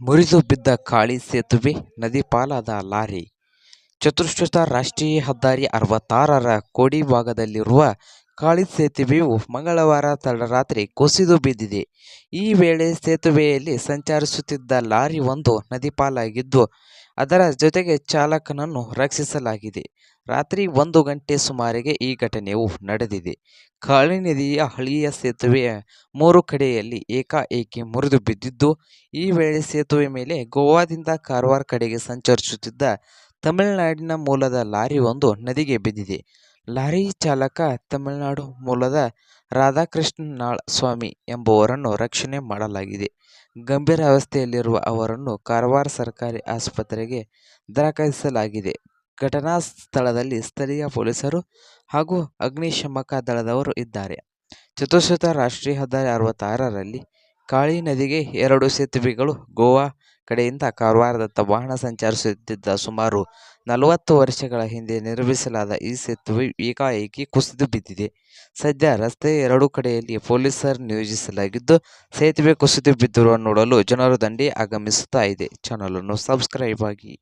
ಮುರಿದು ಬಿದ್ದ ಕಾಳಿ ಸೇತುವೆ ನದಿ ಪಾಲಾದ ಲಾರಿ ಚತುಷ್ಪಥ ರಾಷ್ಟ್ರೀಯ ಹೆದ್ದಾರಿ ಅರವತ್ತಾರರ ಕೋಡಿ ಭಾಗದಲ್ಲಿರುವ ಕಾಳಿ ಸೇತುವೆಯು ಮಂಗಳವಾರ ತಡರಾತ್ರಿ ಕುಸಿದು ಬಿದ್ದಿದೆ. ಈ ವೇಳೆ ಸೇತುವೆಯಲ್ಲಿ ಸಂಚರಿಸುತ್ತಿದ್ದ ಲಾರಿ ಒಂದು ನದಿಪಾಲಾಗಿದ್ದು, ಅದರ ಜೊತೆಗೆ ಚಾಲಕನನ್ನು ರಕ್ಷಿಸಲಾಗಿದೆ. ರಾತ್ರಿ ಒಂದು ಗಂಟೆ ಸುಮಾರಿಗೆ ಈ ಘಟನೆಯು ನಡೆದಿದೆ. ಕಾಳಿ ನದಿಯ ಹಳಿಯ ಸೇತುವೆಯ ಮೂರು ಕಡೆಯಲ್ಲಿ ಏಕಾಏಕಿ ಮುರಿದು ಬಿದ್ದಿದ್ದು, ಈ ವೇಳೆ ಸೇತುವೆ ಮೇಲೆ ಗೋವಾದಿಂದ ಕಾರವಾರ ಕಡೆಗೆ ಸಂಚರಿಸುತ್ತಿದ್ದ ತಮಿಳುನಾಡಿನ ಮೂಲದ ಲಾರಿಯೊಂದು ನದಿಗೆ ಬಿದ್ದಿದೆ. ಲಾರಿ ಚಾಲಕ ತಮಿಳುನಾಡು ಮೂಲದ ರಾಧಾಕೃಷ್ಣನಾಳ್ ಸ್ವಾಮಿ ಎಂಬುವರನ್ನು ರಕ್ಷಣೆ ಮಾಡಲಾಗಿದೆ. ಗಂಭೀರ ಅವಸ್ಥೆಯಲ್ಲಿರುವ ಅವರನ್ನು ಕಾರವಾರ ಸರ್ಕಾರಿ ಆಸ್ಪತ್ರೆಗೆ ದಾಖಲಿಸಲಾಗಿದೆ. ಘಟನಾ ಸ್ಥಳದಲ್ಲಿ ಸ್ಥಳೀಯ ಪೊಲೀಸರು ಹಾಗೂ ಅಗ್ನಿಶಾಮಕ ದಳದವರು ಇದ್ದಾರೆ. ಚತುಶ್ರುತ ರಾಷ್ಟ್ರೀಯ ಹೆದ್ದಾರಿ ಅರವತ್ತಾರರಲ್ಲಿ ಕಾಳಿ ನದಿಗೆ ಎರಡು ಸೇತುವೆಗಳು. ಗೋವಾ ಕಡೆಯಿಂದ ಕಾರವಾರದತ್ತ ವಾಹನ ಸಂಚರಿಸುತ್ತಿದ್ದ ಸುಮಾರು ನಲವತ್ತು ವರ್ಷಗಳ ಹಿಂದೆ ನಿರ್ಮಿಸಲಾದ ಈ ಸೇತುವೆ ಏಕಾಏಕಿ ಕುಸಿದು ಬಿದ್ದಿದೆ. ಸದ್ಯ ರಸ್ತೆಯ ಎರಡೂ ಕಡೆಯಲ್ಲಿ ಪೊಲೀಸರು ನಿಯೋಜಿಸಲಾಗಿದ್ದು, ಸೇತುವೆ ಕುಸಿದು ಬಿದ್ದಿರುವ ನೋಡಲು ಜನರು ದಂಡಿ ಆಗಮಿಸುತ್ತಾ ಇದೆ. ಚಾನಲನ್ನು ಸಬ್ಸ್ಕ್ರೈಬ್ ಆಗಿ.